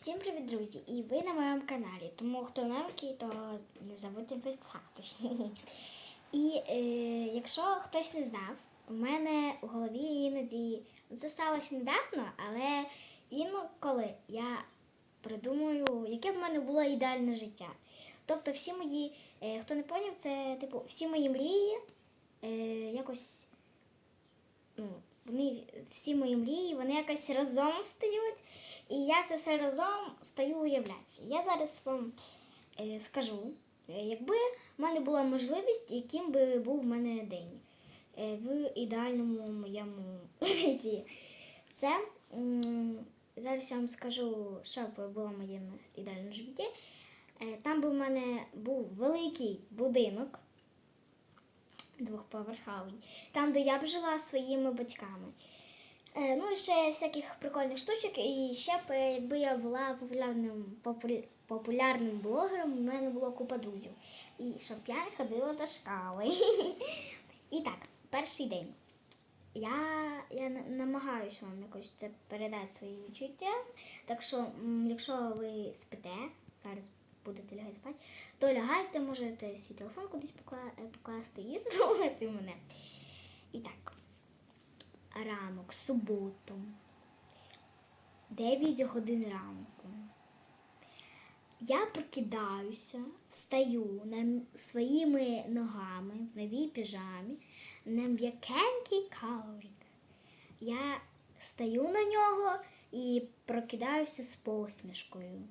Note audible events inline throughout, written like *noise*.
Всім привіт, друзі! І ви на моєму каналі. Тому хто новенький, то не забудьте підписатися. *laughs* І е, якщо хтось не знав, у мене в голові іноді ну, це сталося недавно, але інколи я придумую, яке б в мене було ідеальне життя. Тобто, всі мої, е, хто не поняв, це типу всі мої мрії е, якось ну, вони всі мої мрії, вони якось разом стають. І я це все разом стаю уявляти. Я зараз вам е, скажу, е, якби в мене була можливість, яким би був в мене день е, в ідеальному моєму *laughs* житті. Це зараз я вам скажу, що б було в моєму ідеальному житті. Там би в мене був великий будинок двохповерховий, там, де я б жила зі своїми батьками. Е, ну і ще всяких прикольних штучок. І ще б, якби я була популярним, популь- популярним блогером, у мене було купа друзів. І щоб я ходила до школи. *laughs* І так, перший день. Я, я намагаюся вам якось це передати свої відчуття. Так що, якщо ви спите, зараз будете лягати спати, то лягайте, можете свій телефон кудись покла- покласти і *laughs* слухати мене. І так, ранок, суботу, 9 годин ранку. Я прокидаюся, встаю на своїми ногами в новій піжамі на м'якенький коврик. Я стаю на нього і прокидаюся з посмішкою.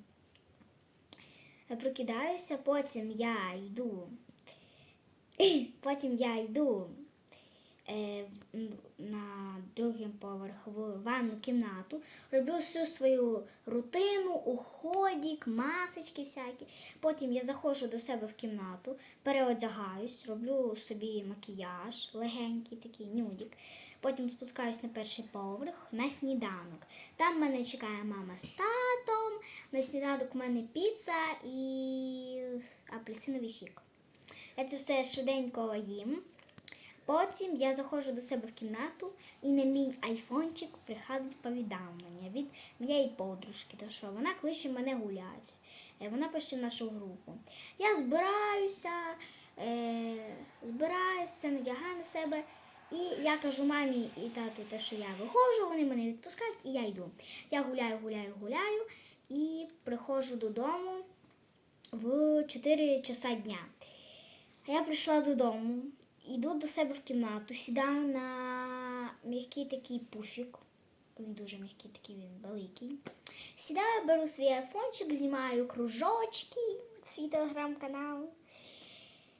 Я прокидаюся, потім я йду. *clears throat* Потім я йду е, м, на другий поверх в ванну кімнату, роблю всю свою рутину, уходік, масочки всякі. Потім я заходжу до себе в кімнату, переодягаюсь, роблю собі макіяж, легенький такий нюдік. Потім спускаюсь на перший поверх на сніданок. Там мене чекає мама з татом. На сніданок у мене піца і апельсиновий сік. Я це все швиденько їм. Потім я заходжу до себе в кімнату і на мій айфончик приходить повідомлення від моєї подружки, то що вона кличе мене гуляти. Е, Вона пише в нашу групу. Я збираюся, е, збираюся, надягаю на себе. І я кажу мамі і тату, те, що я виходжу, вони мене відпускають, і я йду. Я гуляю, гуляю, гуляю і приходжу додому в 4 часа дня. Я прийшла додому, йду до себе в кімнату, сідаю на м'який такий пуфік. Він дуже м'який, такий він великий. Сідаю, беру свій айфончик, знімаю кружочки, свій телеграм-канал.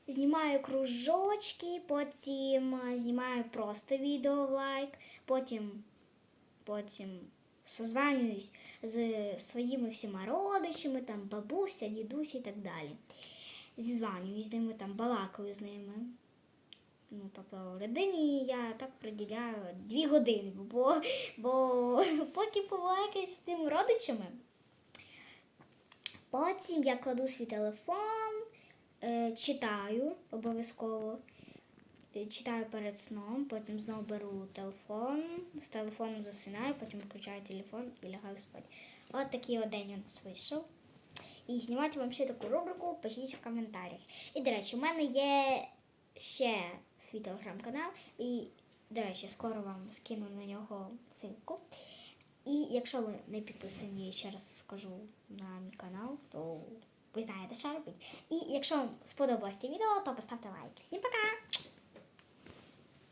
Знімаю кружочки, потім е, знімаю просто відео в лайк, потім, потім созванююсь з своїми всіма родичами, там бабуся, дідуся і так далі зізванююсь з ними, там балакаю з ними. Ну, тобто, родині я так приділяю дві години, бо, бо *laughs* поки побалакаюсь з тими родичами. Потім я кладу свій телефон, е, читаю обов'язково. Е, Читаю перед сном, потім знову беру телефон, з телефоном засинаю, потім включаю телефон і лягаю спати. От такий от день у нас вийшов. І знімати вам ще таку рубрику, пишіть в коментарях. І, до речі, у мене є ще свій телеграм-канал, і, до речі, скоро вам скину на нього ссылку. І якщо ви не підписані, ще раз скажу на мій канал, то ви знаєте, що робити. І якщо вам сподобалось це відео, то поставте лайк. Всім пока!